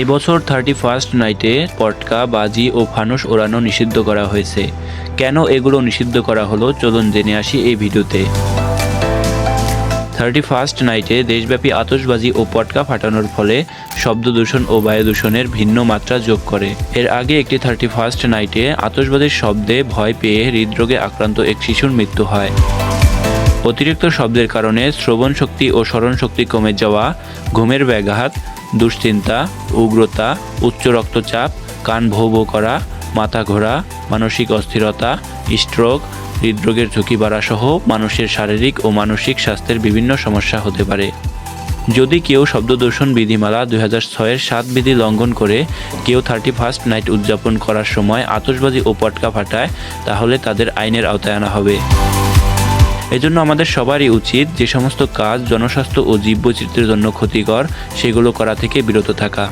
এবছর thirty first নাইটে পটকা, বাজি ও ফানুস ওড়ানো নিষিদ্ধ করা হয়েছে। কেন এগুলো নিষিদ্ধ করা হলো? চলুন জেনে আসি এই ভিডিওতে। থার্টি ফার্স্ট নাইটে দেশব্যাপী আতশবাজি ও পটকা ফাটানোর ফলে শব্দ দূষণ ও বায়ু দূষণের ভিন্ন মাত্রা যোগ করে। এর আগে একটি থার্টি ফার্স্ট নাইটে আতশবাজির শব্দে ভয় পেয়ে হৃদরোগে আক্রান্ত এক শিশুর মৃত্যু হয়। অতিরিক্ত শব্দের কারণে শ্রবণ শক্তি ও স্মরণ শক্তি কমে যাওয়া, ঘুমের ব্যাঘাত, দুশ্চিন্তা, উগ্রতা, উচ্চ রক্তচাপ, কান ভৌ ভৌ করা, মাথা ঘোরা, মানসিক অস্থিরতা, স্ট্রোক, হৃদরোগের ঝুঁকি বাড়াসহ মানুষের শারীরিক ও মানসিক স্বাস্থ্যের বিভিন্ন সমস্যা হতে পারে। যদি কেউ শব্দদূষণ বিধিমালা দুই হাজার ছয়ের সাত বিধি লঙ্ঘন করে কেউ থার্টি ফার্স্ট নাইট উদযাপন করার সময় আতশবাজি ও পটকা ফাটায়, তাহলে তাদের আইনের আওতায় আনা হবে। এজন্য আমাদের সবারই উচিত যে সমস্ত কাজ, জনস্বাস্থ্য ও জীববৈচিত্র্যের জন্য ক্ষতিকর, সেগুলো করা থেকে বিরত থাকা।